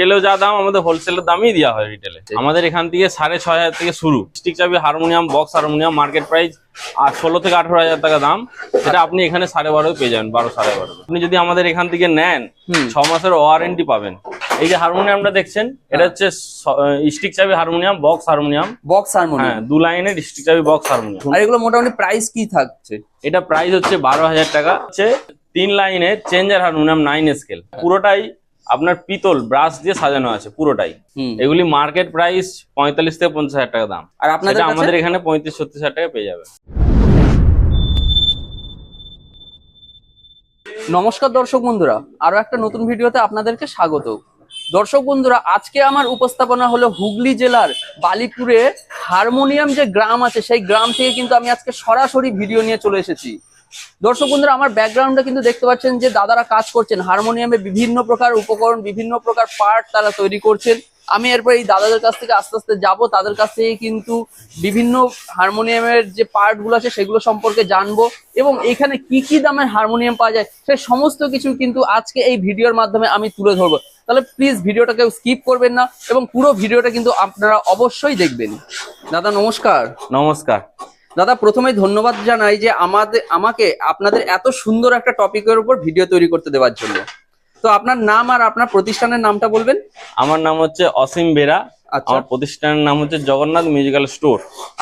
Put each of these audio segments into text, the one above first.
রিটেলেও যা দাম আমাদের হোলসেলের দামই দেওয়া হয় রিটেলে আমাদের এখান থেকে সাড়ে ছয় হাজার থেকে শুরু। স্টিক চাবি harmonium box harmonium market price আর ষোলো থেকে আঠারো হাজার টাকা দাম সেটা আপনি এখানে সাড়ে বারো পেয়ে যাবেন বারো সাড়ে বারো আপনি যদি আমাদের এখান থেকে নেন ছ মাসের ওয়ারেন্টি পাবেন। এই যে হারমোনিয়ামটা দেখছেন এটা হচ্ছে স্টিক চাবি হারমোনিয়াম বক্স হারমোনিয়াম বক্স হ্যাঁ হারমোনিয়াম দু লাইনের স্টিক চাবি বক্স হারমোনিয়াম আর এগুলো মোটামুটি প্রাইস কি থাকছে? এটা প্রাইস হচ্ছে বারো হাজার টাকা। হচ্ছে তিন লাইনের চেঞ্জার হারমোনিয়াম নাইন স্কেল পুরোটাই আপনার পিতল ব্রাশ দিয়ে সাজানো আছে পুরোটাই। এগুলি মার্কেট প্রাইস পঁয়তাল্লিশ থেকে পঞ্চাশ হাজার টাকা দাম। আর আপনাদের আমাদের এখানে পঁয়ত্রিশ ছত্রিশ হাজার টাকা পেয়ে যাবে। নমস্কার দর্শক বন্ধুরা আরও একটা নতুন ভিডিওতে আপনাদেরকে স্বাগত। দর্শক বন্ধুরা আজকে আমার উপস্থাপনা হলো হুগলি জেলার বালিপুরে হারমোনিয়াম যে গ্রাম আছে সেই গ্রাম থেকে কিন্তু আমি আজকে সরাসরি ভিডিও নিয়ে চলে এসেছি। দর্শক বন্ধুরা, আমার ব্যাকগ্রাউন্ডে কিন্তু দেখতে পাচ্ছেন যে দাদারা কাজ করছেন। হারমোনিয়ামে বিভিন্ন প্রকার উপকরণ, বিভিন্ন প্রকার পার্ট তারা তৈরি করছেন। আমি এরপর এই দাদাদের কাছ থেকে আস্তে আস্তে যাব। তাদের কাছ থেকে কিন্তু বিভিন্ন হারমোনিয়ামের যে পার্টগুলো আছে, সেগুলো সম্পর্কে জানব। এবং এখানে কি কি দামের হারমোনিয়াম পাওয়া যায়, সে সমস্ত কিছু কিন্তু আজকে এই ভিডিওর মাধ্যমে আমি তুলে ধরবো। তাহলে প্লিজ ভিডিওটা কেউ স্কিপ করবেন না, এবং পুরো ভিডিওটা কিন্তু আপনারা অবশ্যই দেখবেন। দাদা, নমস্কার। নমস্কার। দাদা প্রথমে ধন্যবাদ জানাই যে আমাদের আমাকে আপনাদের এত সুন্দর একটা টপিকের উপর ভিডিও তৈরি করতে দেওয়ার জন্য। তো আপনার নাম আর আপনার প্রতিষ্ঠানের নামটা বলবেন? আমার নাম হচ্ছে অসীম বেরা। আচ্ছা। আমার প্রতিষ্ঠানের নাম হচ্ছে জগন্নাথ মিউজিক্যাল স্টোর।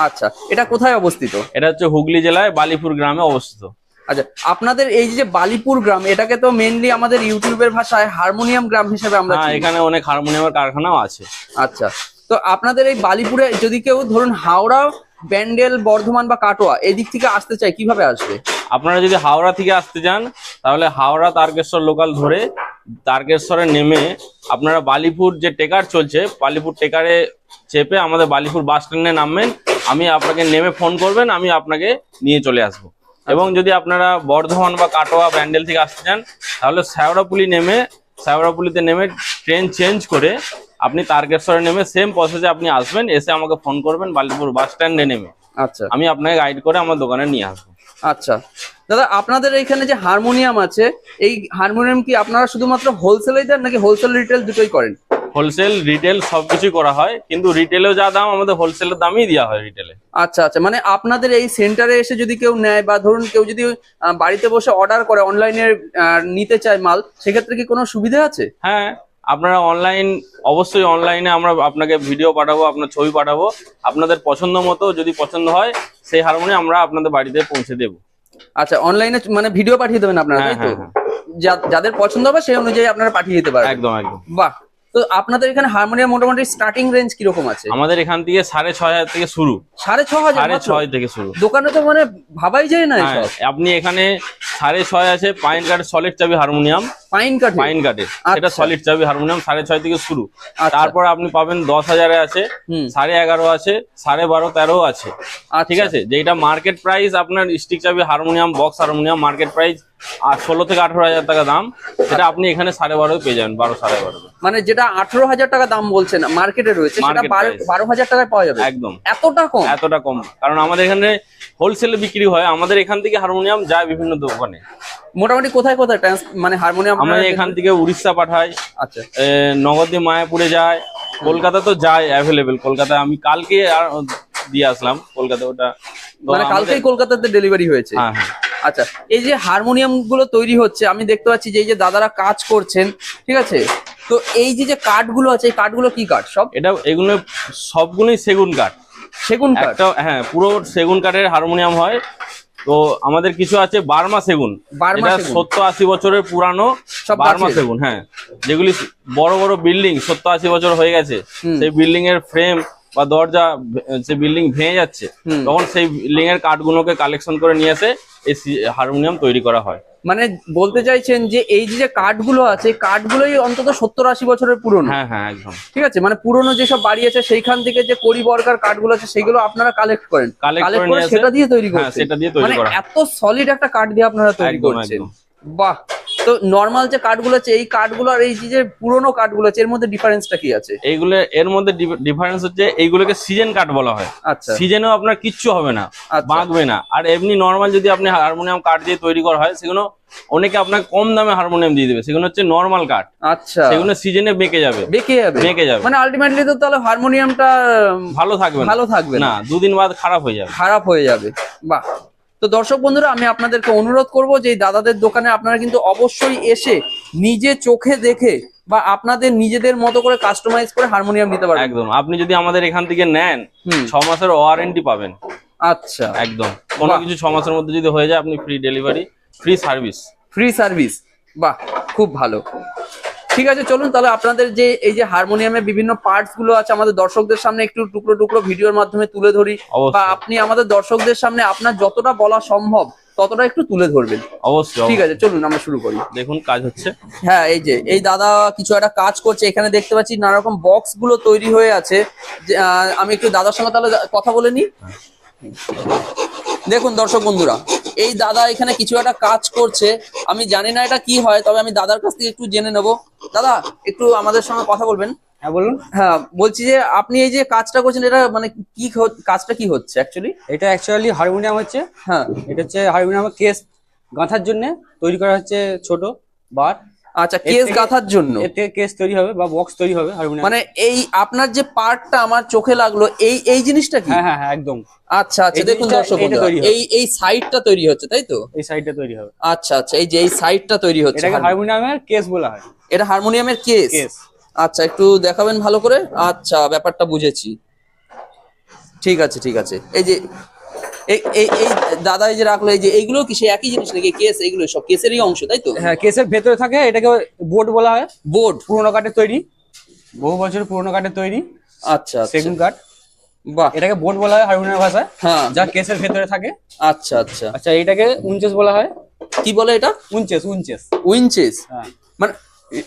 আচ্ছা এটা কোথায় অবস্থিত? এটা হচ্ছে হুগলি জেলায় বালিপুর গ্রামে অবস্থিত। আচ্ছা আপনাদের এই যে বালিপুর গ্রাম এটাকে তো মেনলি আমাদের ইউটিউবের ভাষায় হারমোনিয়াম গ্রাম হিসেবে আমরা হ্যাঁ এখানে অনেক হারমোনিয়ামের কারখানাও আছে। আচ্ছা তো আপনাদের এই বালিপুরে যদি কেউ ধরুন হাওড়া ব্যান্ডেল, বর্ধমান বা কাটোয়া এই দিক থেকে আসতে চাই, কীভাবে আসবে? আপনারা যদি হাওড়া থেকে আসতে চান তাহলে হাওড়া তারকেশ্বর লোকাল ধরে তারকেশ্বরে নেমে আপনারা বালিপুর যে টেকার চলছে, বালিপুর টেকারে চেপে আমাদের বালিপুর বাস স্ট্যান্ডে নামবেন। আমি আপনাকে নেমে ফোন করবেন, আমি আপনাকে নিয়ে চলে আসব। এবং যদি আপনারা বর্ধমান বা কাটোয়া ব্যান্ডেল থেকে আসতে চান, তাহলে শ্যাওড়াপুলি নেমে, শ্যাওড়াপুলিতে নেমে ট্রেন চেঞ্জ করে আপনি তারকেশ্বরে নেমে সেম প্রসেসে আপনি আসবেন এসে আমাকে ফোন করবেন বালিপুর বাস স্ট্যান্ডে নেমে। আচ্ছা। আমি আপনাকে গাইড করে আমার দোকানে নিয়ে আসব। আচ্ছা। দাদা আপনাদের এখানে যে হারমোনিয়াম আছে এই হারমোনিয়াম কি আপনারা শুধুমাত্র হোলসেলে দেন নাকি হোলসেল রিটেল দুটোই করেন? হোলসেল রিটেল সবকিছুই করা হয় কিন্তু রিটেলেও যা দাম আমাদের হোলসেলের দামই দেওয়া হয় রিটেলে আচ্ছা আচ্ছা। মানে আপনাদের এই সেন্টারে এসে যদি কেউ নেয় বা ধরুন কেউ যদি বাড়িতে বসে অর্ডার করে অনলাইনে নিতে চায় মাল সেক্ষেত্রে কি কোনো সুবিধা আছে? হ্যাঁ আপনারা অনলাইন অবশ্যই অনলাইনে আমরা আপনাকে ভিডিও পাঠাবো আপনার ছবি পাঠাবো। আপনাদের পছন্দ মতো যদি পছন্দ হয় সেই হারমোনি আমরা আপনাদের বাড়িতে পৌঁছে দেবো। আচ্ছা অনলাইনে মানে ভিডিও পাঠিয়ে দেবেন আপনারা হ্যাঁ, তাই তো? হ্যাঁ, যা- যাদের পছন্দ হবে সেই অনুযায়ী আপনারা পাঠিয়ে দিতে পারবেন। একদম একদম। বাহ! তো আপনাদের এখানে হারমোনিয়াম মোটামুটি স্টার্টিং রেঞ্জ কীরকম আছে? আমাদের এখান থেকে সাড়ে ছয় হাজার থেকে শুরু। সাড়ে ছ হাজার সাড়ে? ছয় থেকে শুরু। দোকানে তো মানে ভাবাই যায় না হ্যাঁ আপনি এখানে সাড়ে ছয় আছে পাইন কার্ড সলিড চাবি হারমোনিয়াম। পাইন কাঠে পাইন সেটা আচ্ছা। সলিড চাবি হারমোনিয়াম সাড়ে ছয় থেকে শুরু। আচ্ছা। তারপর আপনি পাবেন দশ হাজারে আছে সাড়ে এগারো আছে সাড়ে বারো তেরো আছে। আচ্ছা। ঠিক আছে? যেটা মার্কেট প্রাইস আপনার স্টিক চাবি harmonium box harmonium market price আর ষোলো থেকে আঠারো হাজার টাকা দাম সেটা আপনি এখানে সাড়ে বারো পেয়ে যাবেন বারো সাড়ে বারো মানে যেটা আঠারো হাজার টাকা দাম বলছেন মার্কেটে রয়েছে বারো- হাজার টাকায় পাওয়া যাবে? একদম। এতটা কম? এতটা কম। কারণ আমাদের এখানে হোলসেলে বিক্রি হয় আমাদের এখান থেকে হারমোনিয়াম যায় বিভিন্ন দোকানে। মোটামুটি কোথায় কোথায়? মানে হারমোনিয়াম আমরা এখান থেকে উড়িষ্যা পাঠাই আচ্ছা। নগদী মায়াপুরে যায় কলকাতা তো যায় অ্যাভেলেবেল কলকাতায় আমি কালকে আর দিয়ে আসলাম কলকাতা ওটা মানে কালকেই কলকাতাতে ডেলিভারি হয়েছে? হ্যাঁ হ্যাঁ। আচ্ছা এই যে হারমোনিয়ামগুলো তৈরি হচ্ছে আমি দেখতে পাচ্ছি যে এই যে দাদারা কাজ করছেন ঠিক আছে? তো এই যে যে কাঠগুলো আছে এই কাঠগুলো কি কাঠ সব? এটা এগুলো সবগুলোই সেগুন কাঠ। সেগুন কাঠ? হ্যাঁ পুরো সেগুন কাঠের হারমোনিয়াম হয় তো আমাদের কিছু আছে বার্মা সেগুন। এটা সত্তর আশি বছরের পুরানো বার্মা সেগুন হ্যাঁ। যেগুলি বড় বড় বিল্ডিং সত্তর আশি বছর হয়ে গেছে। সেই বিল্ডিং এর ফ্রেম বা দরজা সে বিল্ডিং ভেঙে যাচ্ছে। তখন সেই বিল্ডিং এর কাঠগুলোকে কালেকশন করে নিয়ে এসে এই হারমোনিয়াম তৈরি করা হয়। মানে বলতে চাইছেন যে এই যে যে কাঠগুলো আছে কাঠগুলোই অন্তত সত্তর আশি বছরের পুরনো? হ্যাঁ হ্যাঁ একদম। ঠিক আছে মানে পুরনো যেসব বাড়ি আছে সেইখান থেকে যে কড়ি বর্গার কাঠগুলো আছে সেগুলো আপনারা কালেক্ট করেন। কালেক্ট করে সেটা দিয়ে তৈরি করেন সেটা দিয়ে তৈরি মানে করা এত সলিড একটা কাঠ দিয়ে আপনারা তৈরি করছেন। বাহ! তো নর্মাল যে কাঠগুলো আছে এই কাঠগুলো আর এই যে- পুরোনো কাঠগুলো আছে এর মধ্যে ডিফারেন্সটা কি আছে? এইগুলো এর মধ্যে ডিফারেন্স হচ্ছে এইগুলোকে সিজন কাট বলা হয়। আচ্ছা। সিজনেও আপনার কিচ্ছু হবে না আচ্ছা। বাঁকবে না। আর এমনি নর্মাল যদি আপনি হারমোনিয়াম কাঠ দিয়ে তৈরি করা হয় সেগুলো অনেকে আপনাকে কম দামে হারমোনিয়াম দিয়ে দেবে। সেগুলো হচ্ছে নর্মাল কাঠ আচ্ছা। সেগুলো সিজনে বেঁকে যাবে। বেঁকে যাবে। বেঁকে যাবে। মানে আলটিমেটলি তো তাহলে হারমোনিয়ামটা ভালো থাকবে না। ভালো থাকবে না দুদিন বাদ খারাপ হয়ে যাবে। খারাপ হয়ে যাবে। বাহ। তো দর্শক বন্ধুরা আমি আপনাদেরকে অনুরোধ করব যে দাদাদের দোকানে আপনারা কিন্তু অবশ্যই এসে নিজে চোখে দেখে বা আপনাদের নিজেদের মতো করে কাস্টমাইজ করে হারমোনিয়াম নিতে পারবেন। একদম। আপনি যদি আমাদের এখান থেকে নেন ছ মাসের ওয়ারেন্টি পাবেন। আচ্ছা। একদম। কোনো কিছু ছ মাসের মধ্যে যদি হয়ে যায় আপনি free delivery free service free service বাহ খুব ভালো। ঠিক আছে চলুন তাহলে আপনাদের যে এই যে হারমোনিয়ামের বিভিন্ন পার্টসগুলো আছে আমাদের দর্শকদের সামনে একটু টুকরো টুকরো ভিডিওর মাধ্যমে তুলে ধরি বা আপনি আমাদের দর্শকদের সামনে আপনার যতটা বলা সম্ভব ততটা একটু তুলে ধরবেন। অবশ্যই ঠিক আছে চলুন আমরা শুরু করি। দেখুন কাজ হচ্ছে। হ্যাঁ এই যে এই দাদা কিছু একটা কাজ করছে এখানে দেখতে পাচ্ছি নানা রকম বক্সগুলো তৈরি হয়ে আছে। আমি একটু দাদার সঙ্গে তাহলে কথা বলে নিই দেখুন দর্শক বন্ধুরা এই দাদা এখানে কিছু একটা কাজ করছে। আমি জানি না এটা কি হয় তবে আমি দাদার কাছ থেকে একটু জেনে নেব। দাদা একটু আমাদের সঙ্গে কথা বলবেন? হ্যাঁ বলুন। হ্যাঁ বলছি যে আপনি এই যে কাজটা করছেন এটা মানে কি কাজটা কি হচ্ছে অ্যাকচুয়ালি এটা অ্যাকচুয়ালি হারমোনিয়াম হচ্ছে। হ্যাঁ। এটা হচ্ছে হারমোনিয়ামের কেস গাঁথার জন্য তৈরি করা হচ্ছে ছোট বার। আচ্ছা কেস গাঁথার জন্য। থেকে কেস তৈরি হবে বা বক্স তৈরি হবে হারমোনিয়াম মানে এই আপনার যে পার্টটা আমার চোখে লাগল এই এই জিনিসটা কি? হ্যাঁ হ্যাঁ হ্যাঁ একদম। আচ্ছা আচ্ছা দেখুন দর্শক। এই এই সাইডটা তৈরি হচ্ছে তাই তো? এই সাইডটা তৈরি হবে। আচ্ছা আচ্ছা এই যে এই সাইডটা তৈরি হচ্ছে এটাকে হারমোনিয়ামের কেস বলা হয়। এটা হারমোনিয়ামের কেস কেস আচ্ছা একটু দেখাবেন ভালো করে? আচ্ছা ব্যাপারটা বুঝেছি। ঠিক আছে ঠিক আছে। এই যে এই এই এই দাদা যে রাখল এই যে এইগুলো কি একই জিনিস নাকি? কেস এইগুলো সব কেসেরই অংশ তাই তো? হ্যাঁ কেসের ভেতরে থাকে এটাকে বোর্ড বলা হয়। বোর্ড। পুরোনো কাঠের তৈরি। বহু বছর পুরোনো কাঠের তৈরি। আচ্ছা আচ্ছা। সেগুন কাঠ। বাহ। এটাকে বোর্ড বলা হয় হারমোনিয়াম ভাষায়। হ্যাঁ। যা কেসের ভেতরে থাকে। আচ্ছা আচ্ছা। আচ্ছা এইটাকে উনচেস বলা হয়। কি বলে এটা? উনচেস উনচেস। উইনচেস। হ্যাঁ। মানে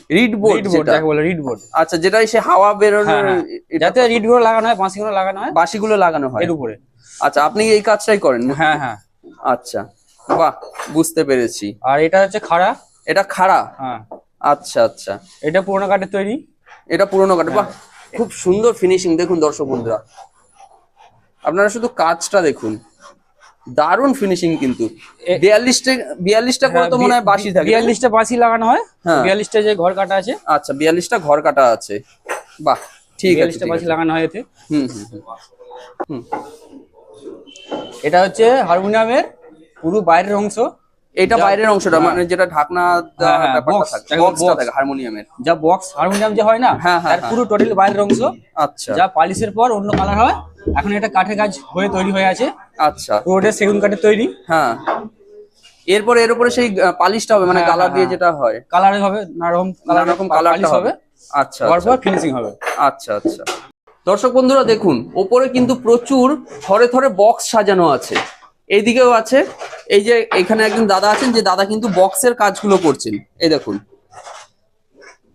রিড বোর্ড যাকে বলে রিড বোর্ড। আচ্ছা যেটা সে হাওয়া বেরোনোর হ্যাঁ, হ্যাঁ। যাতে রিডগুলো লাগানো হয় বাঁশিগুলো লাগানো হয় বাঁশিগুলো লাগানো হয়। এর উপরে। আচ্ছা আপনি এই কাজটাই করেন। হ্যাঁ হ্যাঁ। আচ্ছা বাহ বুঝতে পেরেছি। আর এটা হচ্ছে খাড়া। এটা খাড়া? হ্যাঁ। আচ্ছা আচ্ছা। এটা পুরোনো কাঠের তৈরি। এটা পুরোনো কাঠ বাহ খুব সুন্দর ফিনিশিং দেখুন দর্শক বন্ধুরা। আপনারা শুধু কাজটা দেখুন। দারুণ ফিনিশিং কিন্তু। বিয়াল্লিশটা বিয়াল্লিশটা করে তো মনে হয় বাসি থাকে বিয়াল্লিশটা বাঁশি লাগানো হয়। হ্যাঁ। বিয়াল্লিশটা যে ঘর কাটা আছে। আচ্ছা বিয়াল্লিশটা ঘর কাটা আছে। বাহ ঠিক আছে ঠিক লাগানো হয় এতে। হুম হুম এটা হচ্ছে হারমোনিয়ামের পুরো বাইরের অংশ। এটা বাইরের অংশটা হ্যাঁ। মানে যেটা ঢাকনা হ্যাঁ, হ্যাঁ, বক্সটা থাকে হারমোনিয়ামের। যা বক্স হারমোনিয়াম যে হয় না হ্যাঁ, হ্যাঁ, তার হ্যাঁ। পুরো টোটাল বাইরের অংশ। আচ্ছা। যা পালিশের পর অন্য কালার হয় এখন এটা কাঠের কাজ হয়ে তৈরি হয়ে আছে। আচ্ছা। পুরোটা সেগুন কাঠের তৈরি। হ্যাঁ। এরপরে এর উপরে সেই পালিশটা হবে মানে হ্যাঁ, গালার হ্যাঁ, দিয়ে হ্যাঁ। যেটা হয়। কালার হবে নানা রকম নানা কালার রকম কালারটা হবে। আচ্ছা আচ্ছা। ফিনিশিং হবে। আচ্ছা আচ্ছা। দর্শক বন্ধুরা দেখুন ওপরে কিন্তু প্রচুর থরে থরে বক্স সাজানো আছে। এইদিকেও আছে। এই যে এখানে একজন দাদা আছেন যে দাদা কিন্তু বক্সের কাজগুলো করছেন। এই দেখুন।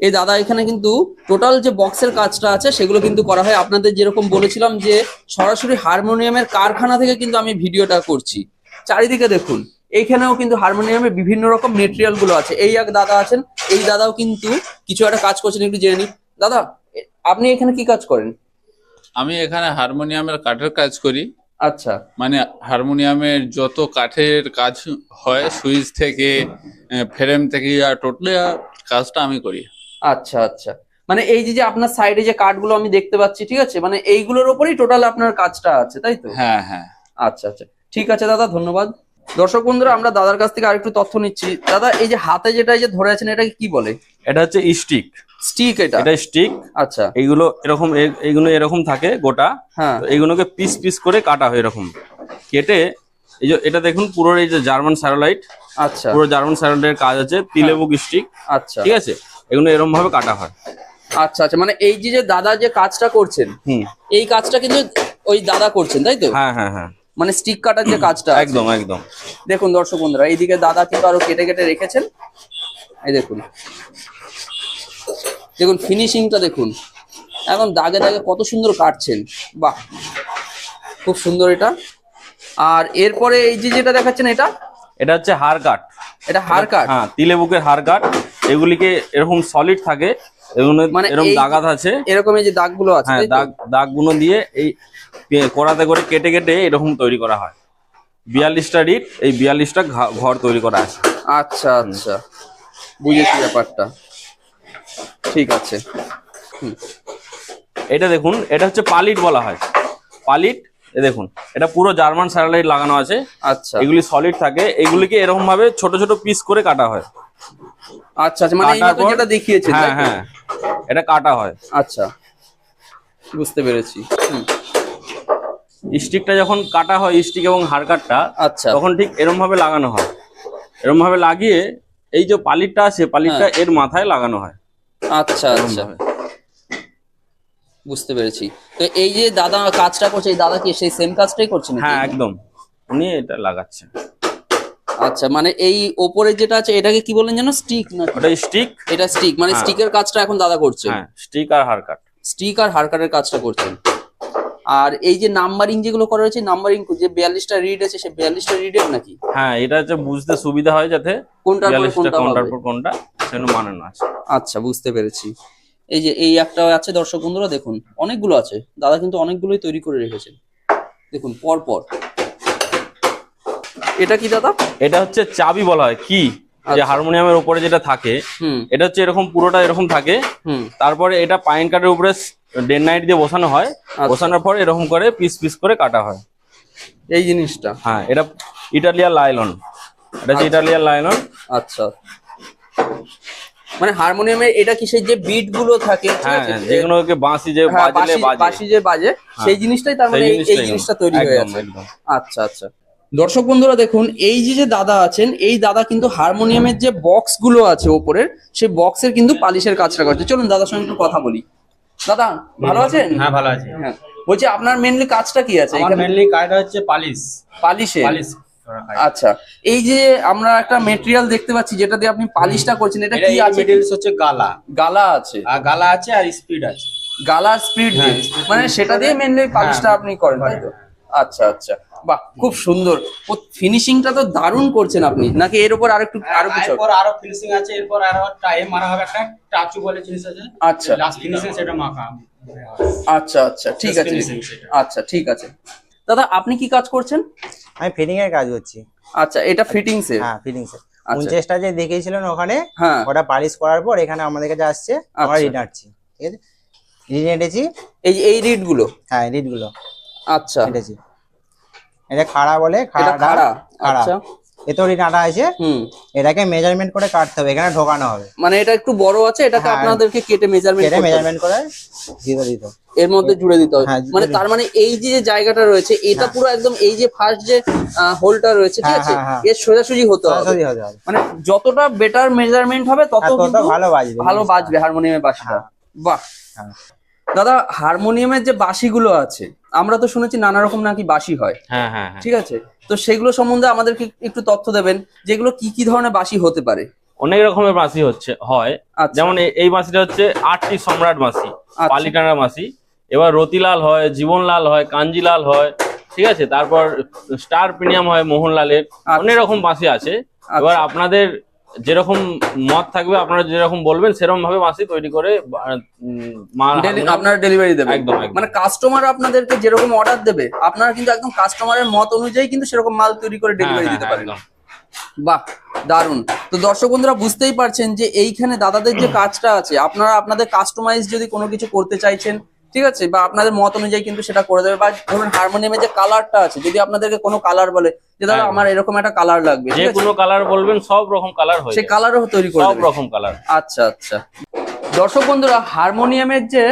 এই দাদা এখানে কিন্তু টোটাল যে বক্সের কাজটা আছে সেগুলো কিন্তু করা হয়। আপনাদের যেরকম বলেছিলাম যে সরাসরি হারমোনিয়ামের কারখানা থেকে কিন্তু আমি ভিডিওটা করছি। চারিদিকে দেখুন এইখানেও কিন্তু হারমোনিয়ামের বিভিন্ন রকম মেটেরিয়ালগুলো আছে। এই এক দাদা আছেন এই দাদাও কিন্তু কিছু একটা কাজ করছেন একটু জেনে নিই। দাদা আপনি এখানে কি কাজ করেন? আমি এখানে হারমোনিয়ামের কাঠের কাজ করি। আচ্ছা। মানে হারমোনিয়ামের যত কাঠের কাজ হয় সুইচ থেকে ফ্রেম থেকে আর টোটালি কাজটা আমি করি। আচ্ছা আচ্ছা। মানে এই যে যে আপনার সাইডে যে কাঠগুলো আমি দেখতে পাচ্ছি ঠিক আছে? মানে এইগুলোর উপরেই টোটাল আপনার কাজটা আছে তাই তো? হ্যাঁ হ্যাঁ। আচ্ছা আচ্ছা। ঠিক আছে দাদা ধন্যবাদ। দর্শক বন্ধুরা আমরা দাদার কাছ থেকে আরেকটু তথ্য নিচ্ছি। দাদা এই যে হাতে যেটা এই যে ধরে আছেন এটাকে কি বলে? এটা হচ্ছে স্টিক স্টিক এটা? এটা স্টিক আচ্ছা। এইগুলো এরকম এইগুলো এরকম থাকে গোটা। হ্যাঁ। এইগুলোকে পিস পিস করে কাটা হয় এরকম। কেটে এই যে এটা দেখুন পুরো এই যে জার্মান স্যাটেলাইট আচ্ছা। পুরো জার্মান স্যাটেলাইটের কাজ আছে তিলেবুক স্টিক আচ্ছা। ঠিক আছে? এগুলো এরকম ভাবে কাটা হয়। আচ্ছা আচ্ছা মানে এই যে দাদা যে কাজটা করছেন এই কাজটা কিন্তু ওই দাদা করছেন তাই তো? হ্যাঁ হ্যাঁ হ্যাঁ। মানে স্টিক কাটার যে কাজটা একদম একদম। দেখুন দর্শক বন্ধুরা এইদিকে দাদা কিন্তু আরও কেটে কেটে রেখেছেন। এই দেখুন। দেখুন ফিনিশিংটা দেখুন। এখন দাগে দাগে কত সুন্দর কাটছেন। বাহ। খুব সুন্দর এটা। আর এরপরে এই যে যেটা দেখাচ্ছেন এটা? এটা হচ্ছে হার কাট এটা হার কাট হ্যাঁ তিলে বুকের হার কাট এগুলিকে এরকম সলিড থাকে মানে এরকম দাগাত আছে। এরকম এই যে দাগগুলো আছে হ্যাঁ দাগ দাগগুলো দিয়ে এই কড়াতে করে কেটে কেটে এরকম তৈরি করা হয়। বিয়াল্লিশটা রিট এই বিয়াল্লিশটা ঘর তৈরি করা আছে। আচ্ছা আচ্ছা। বুঝেছি ব্যাপারটা। ঠিক আছে। এটা দেখুন এটা হচ্ছে পালিট বলা হয়। পালিট এ দেখুন এটা পুরো জার্মান স্যাটেলাইট লাগানো আছে। আচ্ছা। এগুলি সলিড থাকে। এগুলিকে এরকম ভাবে ছোট ছোট পিস করে কাটা হয়। আচ্ছা আচ্ছা মানে যেটা দেখিয়েছেন হ্যাঁ হ্যাঁ এটা কাটা হয়। আচ্ছা বুঝতে পেরেছি। হুম, স্টিকটা যখন কাটা হয় স্টিক এবং হাড়কাটটা আচ্ছা। তখন ঠিক এরম ভাবে লাগানো হয়। এরম ভাবে লাগিয়ে এই যে পালিটটা আছে পালিটটা হ্যাঁ। এর মাথায় লাগানো হয়। আচ্ছা আচ্ছা। বুঝতে পেরেছি। তো এই যে দাদা কাজটা করছে এই দাদা কি সেই সেম কাজটাই করছে হ্যাঁ একদম। উনি এটা লাগাচ্ছেন। আচ্ছা মানে এই ওপরে যেটা আছে এটাকে কি বলেন যেন? স্টিক না ওটা স্টিক। এটা স্টিক মানে হ্যাঁ। স্টিকের কাজটা এখন দাদা করছে হ্যাঁ স্টিক আর হাড়কাট স্টিক আর হারকারের কাজটা করছেন। আর এই যে নাম্বারিং যেগুলো করা হয়েছে নাম্বারিং যে বিয়াল্লিশটা রিড আছে সে বিয়াল্লিশটা রিডের নাকি? হ্যাঁ এটা হচ্ছে বুঝতে সুবিধা হয় যাতে কোনটার পরে বিয়াল্লিশটা কোনটা কোনটার পর কোনটা সেটা মানানো আছে আচ্ছা বুঝতে পেরেছি। এই যে এই একটা আছে দর্শক বন্ধুরা দেখুন অনেকগুলো আছে। দাদা কিন্তু অনেকগুলোই তৈরি করে রেখেছেন। দেখুন পর পর এটা কি দাদা? এটা হচ্ছে চাবি বলা হয় কি? যে আচ্ছা। হারমোনিয়ামের উপরে যেটা থাকে এটা হচ্ছে এরকম পুরোটা এরকম থাকে। তারপরে এটা পাইন কাঠের উপরে ডে নাইট দিয়ে বসানো হয়। আচ্ছা। বসানোর পর এরকম করে পিস পিস করে কাটা হয়। এই জিনিসটা? হ্যাঁ এটা ইটালিয়ান লাইলন। এটা হচ্ছে ইটালিয়ান লাইলন। আচ্ছা। মানে হারমোনিয়ামে এটা কিসের যে বিটগুলো থাকে হ্যাঁ আছে? যে- যেগুলোকে বাঁশি যে হ্যাঁ, বাজে। বাঁশি যে বাজে সেই জিনিসটাই তার মানে এই- জিনিসটা তৈরি হয়ে আছে। আচ্ছা আচ্ছা। দর্শক বন্ধুরা দেখুন এই যে যে দাদা আছেন এই দাদা কিন্তু হারমোনিয়ামের যে বক্সগুলো আছে ওপরের সেই বক্সের কিন্তু পালিশের কাজটা করছে চলুন দাদার সঙ্গে একটু কথা বলি। দাদা ভালো আছেন? হ্যাঁ ভালো আছে। হ্যাঁ। বলছি আপনার মেনলি কাজটা কি আছে? আমার মেনলি কাজটা হচ্ছে পালিশ। পালিশে পালিশ আচ্ছা এই যে আমরা একটা মেটেরিয়াল দেখতে পাচ্ছি যেটা দিয়ে আপনি পালিশটা করছেন এটা কি আছে? মেটেরিয়ালস হচ্ছে গালা। গালা আছে। আর গালা আছে আর স্পিড আছে। গালার স্পিড হ্যাঁ, মানে সেটা দিয়ে মেনলি পালিশটা আপনি করেন তাই তো? আচ্ছা আচ্ছা। বাহ খুব সুন্দর। ও ফিনিশিংটা তো দারুণ করছেন আপনি। নাকি এর উপর আরেকটু আরও কিছু এরপর আরও ফিনিশিং আছে এরপর আরও টাইম মারা হবে একটা টাচু বলে জিনিস আছে। আচ্ছা। লাস্ট ফিনিশিং সেটা মাখা। আচ্ছা আচ্ছা ঠিক আছে। আচ্ছা ঠিক আছে। দাদা আপনি কি কাজ করছেন? আমি ফিটিং এর কাজ করছি। আচ্ছা এটা ফিটিংস এর? হ্যাঁ ফিটিংস এর। আচ্ছা। যে দেখিয়েছিলেন ওখানে হ্যাঁ। ওটা পালিশ করার পর এখানে আমাদের কাছে আসছে আমরা আচ্ছা। রিড আঁটছি ঠিক আছে? রিড এঁটেছি এই এই রিডগুলো? হ্যাঁ রিডগুলো। আচ্ছা। এঁটেছি এটা খাড়া বলে খাড়া খাড়া? আচ্ছা। এতো রিড আছে। হুম। এটাকে মেজারমেন্ট করে কাটতে হবে এখানে ঢোকানো হবে। মানে এটা একটু বড় আছে এটাকে হ্যাঁ। আপনাদেরকে কেটে মেজারমেন্ট কেটে মেজারমেন্ট করে দিতে এর মধ্যে জুড়ে দিতে হবে। হ্যাঁ, মানে তার মানে এই যে জায়গাটা রয়েছে এটা হ্যাঁ। পুরো একদম এই যে ফার্স্ট যে হোলটা রয়েছে ঠিক আছে। এর সোজাসুজি হতে হবে। মানে যতটা বেটার মেজারমেন্ট হবে তত কিন্তু ভালো বাজবে। ভালো বাজবে হারমোনিয়ামের হ্যাঁ। বাহ। দাদা হারমোনিয়ামের যে বাঁশিগুলো আছে আমরা তো শুনেছি নানা রকম নাকি বাঁশি হয়। হ্যাঁ হ্যাঁ হ্যাঁ। ঠিক আছে? তো সেগুলো সম্বন্ধে আমাদেরকে একটু তথ্য দেবেন যেগুলো কি কি ধরনের বাঁশি হতে পারে? অনেক রকমের বাঁশি হচ্ছে হয়। আচ্ছা। যেমন এই বাঁশিটা হচ্ছে আটটি সম্রাট বাঁশি আচ্ছা। পালিটানা বাঁশি। এবার রতিলাল হয় জীবনলাল হয় কাঞ্জিলাল হয় ঠিক আছে? তারপর স্টার প্রিমিয়াম হয় মোহনলালের। আচ্ছা। অনেক রকম বাঁশি আছে। এবার আপনাদের যেরকম মত থাকবে আপনারা যেরকম বলবেন সেরকম ভাবে বাঁশি তৈরি করে আপনারা ডেলিভারি দেবেন একদম। মানে কাস্টমার আপনাদেরকে যেরকম অর্ডার দেবে আপনারা কিন্তু একদম কাস্টমারের মত অনুযায়ী কিন্তু সেরকম মাল তৈরি করে ডেলিভারি হ্যাঁ, দিতে হ্যাঁ, পারেন বাহ দারুণ তো দর্শক বন্ধুরা বুঝতেই পারছেন যে এইখানে দাদাদের যে কাজটা আছে আপনারা আপনাদের কাস্টমাইজ যদি কোনো কিছু করতে চাইছেন ঠিক আছে? বা আপনাদের মত অনুযায়ী কিন্তু সেটা করে দেবে। বা ধরুন হারমোনিয়ামের যে কালারটা আছে যদি আপনাদেরকে কোনো কালার বলে যে দাদা আমার এরকম একটা কালার লাগবে যে কোনো কালার বলবেন সব রকম কালার হয়ে সেই কালারও তৈরি করে সব রকম কালার আচ্ছা আচ্ছা। দর্শক বন্ধুরা হারমোনিয়ামের যে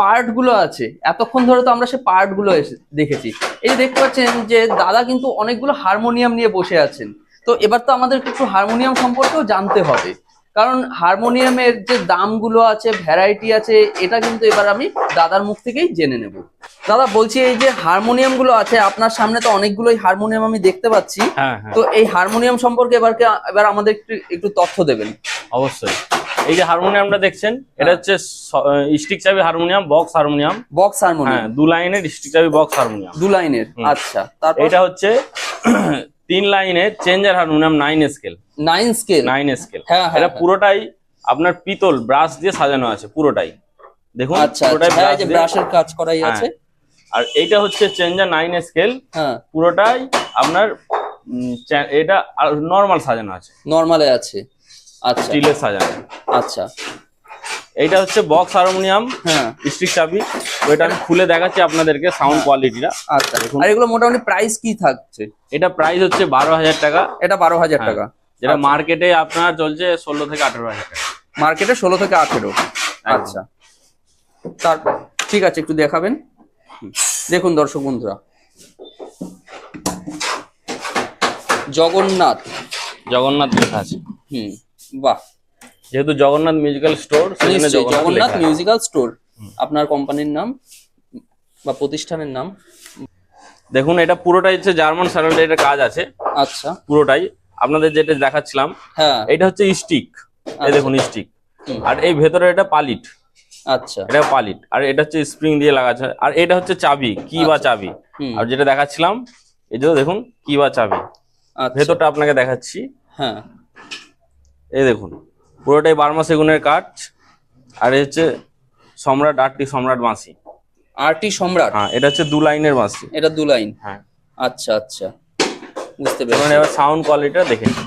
পার্টগুলো আছে এতক্ষণ ধরে তো আমরা সে পার্টগুলো এসে দেখেছি। এই যে দেখতে পাচ্ছেন যে দাদা কিন্তু অনেকগুলো হারমোনিয়াম নিয়ে বসে আছেন। তো এবার তো আমাদের একটু হারমোনিয়াম সম্পর্কেও জানতে হবে। কারণ হারমোনিয়ামের যে দামগুলো আছে ভ্যারাইটি আছে এটা কিন্তু এবার আমি দাদার মুখ থেকেই জেনে নেব। দাদা বলছি এই যে হারমোনিয়ামগুলো আছে আপনার সামনে তো অনেকগুলোই হারমোনিয়াম আমি দেখতে পাচ্ছি। হ্যাঁ হ্যাঁ। তো এই হারমোনিয়াম সম্পর্কে এবার কে- এবার আমাদের একটু একটু তথ্য দেবেন। অবশ্যই। এই যে হারমোনিয়ামটা দেখছেন এটা হ্যাঁ। হচ্ছে স্টিক চাবি harmonium box harmonium. Box harmonium. দু লাইনের স্টিক চাবি বক্স হারমোনিয়াম। দু লাইনের আচ্ছা তারপর? এটা হচ্ছে তিন লাইনে changer harmonium nine scale nine scale nine scale হ্যাঁ, এটা হ্যাঁ। পুরোটাই আপনার পিতল ব্রাশ দিয়ে সাজানো আছে পুরোটাই। দেখুন আচ্ছা পুরোটাই আচ্ছা, হ্যাঁ, ব্রাশের কাজ করাই হ্যাঁ। আছে। আর এইটা হচ্ছে চেঞ্জার নাইন স্কেল হ্যাঁ। পুরোটাই আপনার এটা নর্মাল সাজানো আছে। নর্মালে আছে। আচ্ছা। স্টিলের সাজানো। আচ্ছা। এইটা হচ্ছে বক্স হারমোনিয়াম হ্যাঁ। স্টিক চাবি। ওইটা আমি খুলে দেখাচ্ছি আপনাদেরকে সাউন্ড কোয়ালিটিটা আচ্ছা আর এগুলো মোটামুটি প্রাইস কি থাকছে? এটা প্রাইস হচ্ছে বারো হাজার টাকা। এটা বারো হাজার হ্যাঁ। টাকা। যেটা আচ্ছা। মার্কেটে আপনার চলছে ষোলো থেকে আঠেরো হাজার টাকা। মার্কেটে ষোলো থেকে আঠেরো। আচ্ছা। তারপর ঠিক আছে একটু দেখাবেন। দেখুন দর্শক বন্ধুরা। জগন্নাথ। জগন্নাথ লেখা আছে। হুম বাহ। যেহেতু Jagannath musical store Jagannath. Musical store আপনার কোম্পানির নাম বা প্রতিষ্ঠানের নাম? দেখুন এটা পুরোটাই হচ্ছে জার্মান স্যাটেলাইটের কাজ আছে। আচ্ছা। পুরোটাই। আপনাদের যেটা দেখাচ্ছিলাম হ্যাঁ। এটা হচ্ছে স্টিক এই আচ্ছা। দেখুন স্টিক। আর এই ভেতরে এটা পালিট আচ্ছা। এটা পালিট আর এটা হচ্ছে স্প্রিং দিয়ে লাগা আছে। আর এটা হচ্ছে চাবি কি বা আচ্ছা। চাবি। আর যেটা দেখাচ্ছিলাম এই যে দেখুন কি বা চাবি। আচ্ছা। ভেতরটা আপনাকে দেখাচ্ছি। হ্যাঁ। এই দেখুন। পুরোটাই বার্মা সেগুনের কাঠ। আর হচ্ছে সম্রাট আটটি সম্রাট বাঁশি। আরটি সম্রাট? হ্যাঁ এটা হচ্ছে দু লাইনের বাঁশি। এটা দু লাইন? হ্যাঁ। আচ্ছা আচ্ছা। বুঝতে পেরেছি। এবার সাউন্ড কোয়ালিটিটা দেখে নিন।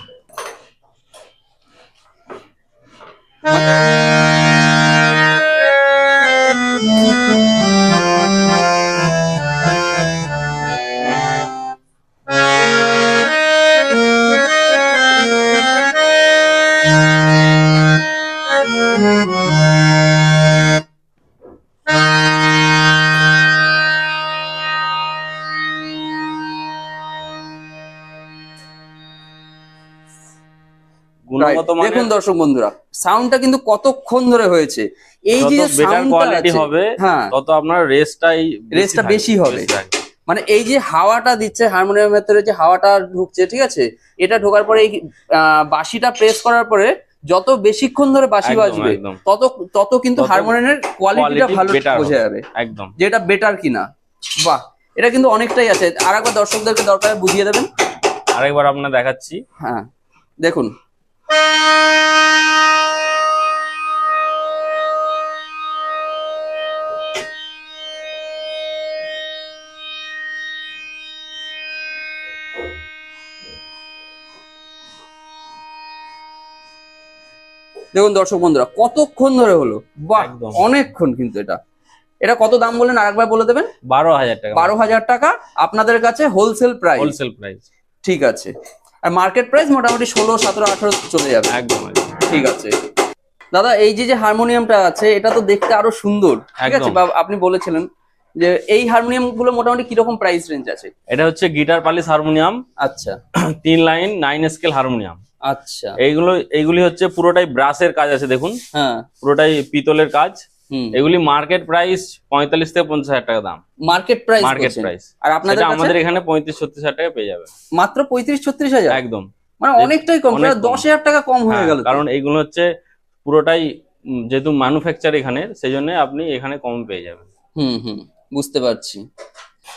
দেখুন মানে দর্শক বন্ধুরা সাউন্ডটা কিন্তু কতক্ষণ ধরে হয়েছে। এই যে সাউন্ডটা কোয়ালিটি হবে হ্যাঁ। তত আপনার রেসটাই রেসটা বেশি হবে। মানে এই যে হাওয়াটা দিচ্ছে হারমোনিয়ামের ভেতরে যে হাওয়াটা ঢুকছে ঠিক আছে? এটা ঢোকার পরে এই বাঁশিটা প্রেস করার পরে যত বেশিক্ষণ ধরে বাঁশি বাজবে তত তত কিন্তু হারমোনিয়ামের কোয়ালিটিটা ভালো বোঝা যাবে। একদম। যেটা বেটার কিনা। বাহ এটা কিন্তু অনেকটাই আছে। আর একবার দর্শকদেরকে দরকার বুঝিয়ে দেবেন। আরেকবার আপনার দেখাচ্ছি। হ্যাঁ দেখুন। দেখুন দর্শক বন্ধুরা কতক্ষণ ধরে হলো? বাহ অনেকক্ষণ কিন্তু এটা। এটা কত দাম বললেন? আরেকবার বলে দেবেন? বারো হাজার টাকা। বারো হাজার টাকা আপনাদের কাছে হোলসেল প্রাইস হোলসেল প্রাইস ঠিক আছে। আর মার্কেট প্রাইস মোটামুটি ষোলো সতেরো আঠারো চলে যাবে। একদম। ঠিক আছে। দাদা এই যে যে হারমোনিয়ামটা আছে এটা তো দেখতে আরও সুন্দর। ঠিক আছে বা আপনি বলেছিলেন যে এই হারমোনিয়ামগুলো মোটামুটি কীরকম প্রাইস রেঞ্জ আছে? এটা হচ্ছে গিটার পালিশ হারমোনিয়াম আচ্ছা। তিন লাইন নাইন স্কেল হারমোনিয়াম আচ্ছা। এইগুলো এইগুলি হচ্ছে পুরোটাই ব্রাশের কাজ আছে দেখুন। হ্যাঁ। পুরোটাই পিতলের কাজ। এগুলি মার্কেট প্রাইস পঁয়তাল্লিশ থেকে পঞ্চাশ হাজার টাকা দাম। মার্কেট প্রাইস মার্কেট প্রাইস আর আপনাদের আমাদের এখানে পঁয়ত্রিশ ছত্রিশ হাজার টাকা পেয়ে যাবে। মাত্র পঁয়ত্রিশ ছত্রিশ হাজার? একদম। মানে অনেকটাই কম দশ হাজার টাকা কম হয়ে হ্যাঁ, গেল কারণ এইগুলো হচ্ছে পুরোটাই যেহেতু ম্যানুফ্যাকচার এখানে সেই জন্য আপনি এখানে কম পেয়ে যাবেন। হুম হুম বুঝতে পারছি।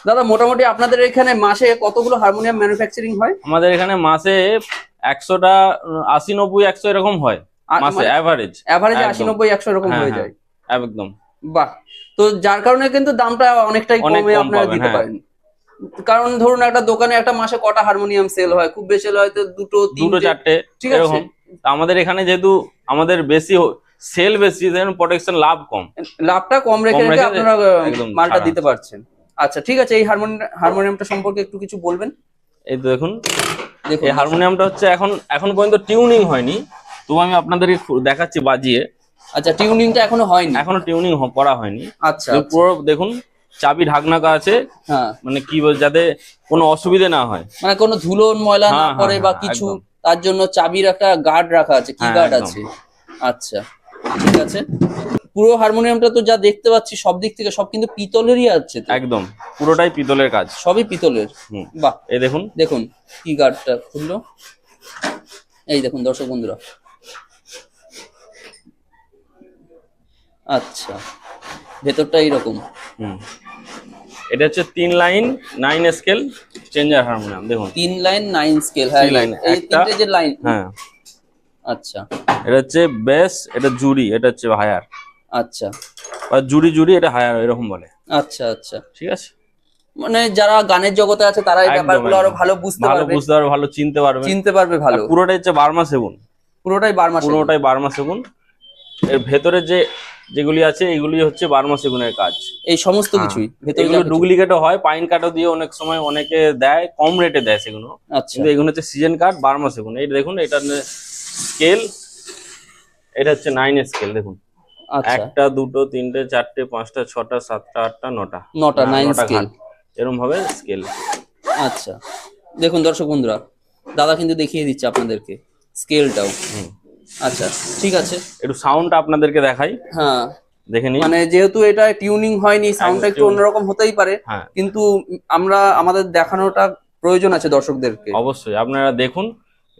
দাদা মোটামুটি আপনাদের এখানে মাসে কতগুলো হারমোনিয়াম ম্যানুফ্যাকচারিং হয়? আমাদের এখানে মাসে একশোটা আশি নব্বই একশো এরকম হয়। মাসে মানে অ্যাভারেজ আশি নব্বই একশো এরকম হ্যাঁ, হয়ে হ্যাঁ। যায়। একদম। বাহ। তো যার কারণে কিন্তু দামটা অনেকটাই কমে আপনারা দিতে হ্যাঁ। পারেন। কারণ ধরুন একটা দোকানে একটা মাসে কটা হারমোনিয়াম সেল হয় খুব বেশি হলে হয়তো দুটো দুটো চারটে ঠিক আছে। আমাদের এখানে যেহেতু আমাদের বেশি সেল বেশি প্রোটেকশন লাভ কম। লাভটা কম রেখে রেখে আপনারা মালটা দিতে পারছেন। আচ্ছা ঠিক আছে। এই হারমোনিয়াম হারমোনিয়ামটা সম্পর্কে একটু কিছু বলবেন? এই তো দেখুন। দেখুন এই হারমোনিয়ামটা হচ্ছে এখন এখন পর্যন্ত টিউনিং হয়নি। তো আমি আপনাদেরকে দেখাচ্ছি বাজিয়ে। আচ্ছা টিউনিংটা এখনও হয়নি? এখনও টিউনিং করা হয়নি। আচ্ছা পুরো দেখুন চাবি ঢাকনাকা আছে হ্যাঁ। মানে কি বল যাতে কোনো অসুবিধে না হয়। মানে কোনো ধুলো ময়লা না হ্যাঁ, পড়ে হ্যাঁ, বা কিছু তার জন্য চাবির একটা গার্ড রাখা আছে কি গার্ড আছে? আচ্ছা ঠিক আছে। পুরো হারমোনিয়ামটা তো যা দেখতে পাচ্ছি সব দিক থেকে সব কিন্তু পিতলেরই আছে একদম পুরোটাই পিতলের কাজ। সবই পিতলের। বাহ। এই দেখুন। দেখুন কি গার্ডটা খুললো। এই দেখুন দর্শক বন্ধুরা আচ্ছা ভেতরটা এইরকম হুম। এটা হচ্ছে তিন line nine scale changer harmonium দেখুন। তিন লাইন নাইন স্কেল হ্যাঁ এই একটা- যে লাইন হ্যাঁ। আচ্ছা। এটা হচ্ছে বেস এটা জুরি এটা হচ্ছে হায়ার আচ্ছা। আর জুরি জুরি এটা হায়ার এরকম বলে। আচ্ছা আচ্ছা। ঠিক আছে? মানে যারা গানের জগতে আছে তারা এই ব্যাপারগুলো আরও ভালো বুঝতে পারবে। ভালো বুঝতে পারবে ভালো চিনতে পারবে। চিনতে পারবে ভালো। পুরোটাই হচ্ছে বার্মা সেগুন। পুরোটাই বারমাস পুরোটাই বার্মা সেগুন। এর ভেতরে যে যেগুলি আছে এগুলি হচ্ছে বার্মা সেগুনের কাজ। এই সমস্ত হ্যাঁ। কিছুই? ভেতরে এগুলো। ডুপ্লিকেটও হয় পাইন কাঠও দিয়ে অনেক সময় অনেকে দেয় কম রেটে দেয় সেগুলো। আচ্ছা। কিন্তু এগুলো হচ্ছে সিজন কাঠ বার্মা সেগুন এই দেখুন এটা স্কেল এটা হচ্ছে নাইন স্কেল দেখুন। আচ্ছা। একটা দুটো তিনটে চারটে পাঁচটা ছটা সাতটা আটটা নটা। নটা নাইন স্কেল এরকম ভাবে স্কেল আচ্ছা। দেখুন দর্শক বন্ধুরা দাদা কিন্তু দেখিয়ে দিচ্ছে আপনাদেরকে স্কেলটাও আচ্ছা ঠিক আছে। একটু সাউন্ডটা আপনাদেরকে দেখাই। হ্যাঁ। দেখে নিন মানে যেহেতু এটা টিউনিং হয়নি সাউন্ডটা একটু অন্যরকম হতেই পারে হ্যাঁ। কিন্তু আমরা আমাদের দেখানোটা প্রয়োজন আছে দর্শকদেরকে। অবশ্যই আপনারা দেখুন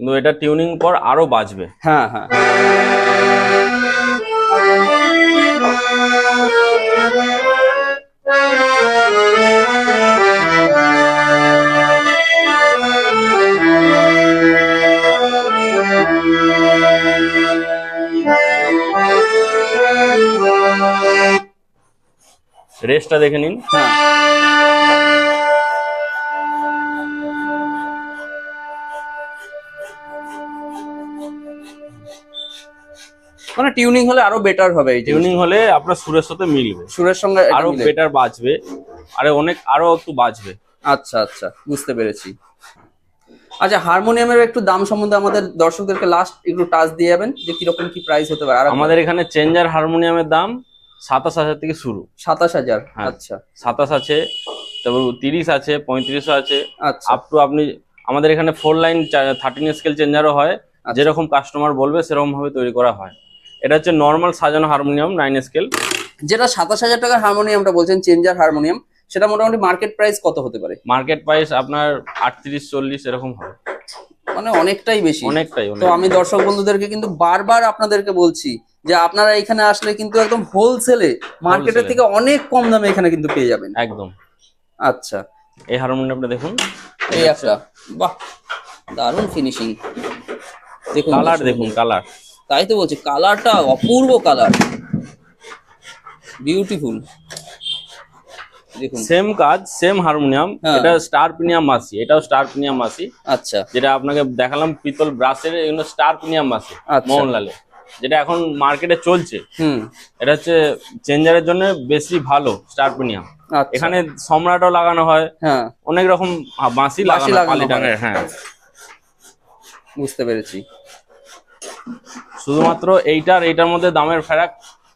কিন্তু এটা টিউনিং পর আরও বাজবে। হ্যাঁ হ্যাঁ। রেসটা দেখে নিন। হ্যাঁ। মানে টিউনিং হলে আরও বেটার হবে এই টিউনিং হলে আপনার সুরের সাথে মিলবে। সুরের সঙ্গে আরও বেটার বাজবে। আরে অনেক আরও একটু বাজবে। আচ্ছা আচ্ছা বুঝতে পেরেছি। আচ্ছা হারমোনিয়ামের একটু দাম সম্বন্ধে আমাদের দর্শকদেরকে লাস্ট একটু টাচ দিয়ে যাবেন যে কীরকম কি প্রাইস হতে পারে। আর আমাদের এখানে চেঞ্জার হারমোনিয়ামের দাম সাতাশ হাজার থেকে শুরু। সাতাশ হাজার হ্যাঁ। আচ্ছা। সাতাশ আছে তারপর তিরিশ আছে পঁয়ত্রিশও আছে। আচ্ছা। আপ টু আপনি আমাদের এখানে ফোর লাইন থার্টিন স্কেল চেঞ্জারও হয়। আচ্ছা। যেরকম কাস্টমার বলবে সেরকম ভাবে তৈরি করা হয়। এটা হচ্ছে নর্মাল সাজানো হারমোনিয়াম নাইন স্কেল যেটা সাতাশ হাজার টাকার হারমোনিয়ামটা বলছেন চেঞ্জার হারমোনিয়াম সেটা মোটামুটি মার্কেট প্রাইস কত হতে পারে? মার্কেট প্রাইস আপনার আটত্রিশ চল্লিশ এরকম হবে। মানে অনেকটাই বেশি। অনেকটাই তো আমি দর্শক বন্ধুদেরকে কিন্তু বারবার আপনাদেরকে বলছি যে আপনারা এখানে আসলে কিন্তু একদম হোলসেলে মার্কেটের থেকে অনেক কম দামে এখানে কিন্তু পেয়ে যাবেন। একদম। আচ্ছা। এই হারমোনিয়ামটা দেখুন। এই একটা। বাহ! দারুণ ফিনিশিং দেখুন কালার দেখুন। কালার তাই তো বলছি কালারটা অপূর্ব কালার বিউটিফুল দেখুন। সেম কাজ সেম হারমোনিয়াম হ্যাঁ। এটা স্টার প্রিমিয়াম মাসি এটাও স্টার প্রিমিয়াম মাসি আচ্ছা। যেটা আপনাকে দেখালাম পিতল ব্রাসের এগুলো স্টার প্রিমিয়াম মাসি। মোহনলালে যেটা এখন মার্কেটে চলছে হুম। এটা হচ্ছে চেঞ্জারের জন্য বেশি ভালো স্টার প্রিমিয়াম আচ্ছা। এখানে সম্রাটও লাগানো হয় হ্যাঁ। অনেক রকম বাঁশি লাগানো হয়। বুঝতে পেরেছি। শুধুমাত্র এইটার এইটার মধ্যে দামের ফারাক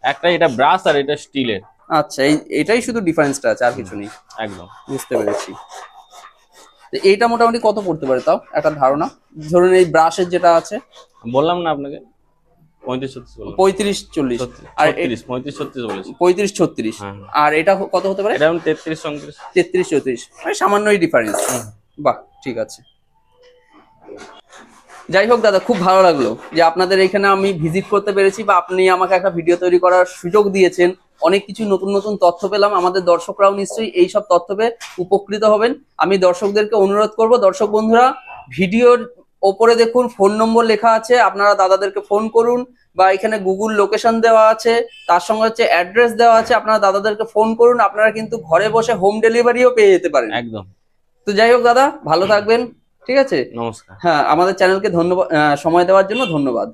একটা এটা ব্রাশ আর এটা স্টিলের আচ্ছা এই এটাই শুধু ডিফারেন্সটা আছে আর কিছু নেই। একদম। বুঝতে পেরেছি। এইটা মোটামুটি কত পড়তে পারে তাও? একটা ধারণা? ধরুন এই ব্রাশের যেটা আছে। বললাম না আপনাকে। পঁয়ত্রিশ চল্লিশ। আর পঁয়ত্রিশ ছত্রিশ পঁয়ত্রিশ ছত্রিশ। হ্যাঁ। আর এটা কত হতে পারে? তেত্রিশ চৌত্রিশ। মানে সামান্যই ডিফারেন্স বাহ ঠিক আছে। যাই হোক দাদা খুব ভালো লাগল যে আপনাদের এখানে আমি ভিজিট করতে পেরেছি বা আপনি আমাকে একটা ভিডিও তৈরি করার সুযোগ দিয়েছেন। অনেক কিছু নতুন নতুন তথ্য পেলাম। আমাদের দর্শকরাও নিশ্চয়ই এই সব তথ্য পেয়ে উপকৃত হবেন। আমি দর্শকদেরকে অনুরোধ করব দর্শক বন্ধুরা ভিডিওর ওপরে দেখুন ফোন নম্বর লেখা আছে আপনারা দাদাদেরকে ফোন করুন বা এখানে গুগল লোকেশন দেওয়া আছে তার সঙ্গে হচ্ছে অ্যাড্রেস দেওয়া আছে আপনারা দাদাদেরকে ফোন করুন আপনারা কিন্তু ঘরে বসে হোম ডেলিভারিও পেয়ে যেতে পারেন। একদম। তো যাই হোক দাদা ভালো থাকবেন ঠিক আছে? নমস্কার। হ্যাঁ আমাদের চ্যানেলকে ধন্যবাদ সময় দেওয়ার জন্য ধন্যবাদ।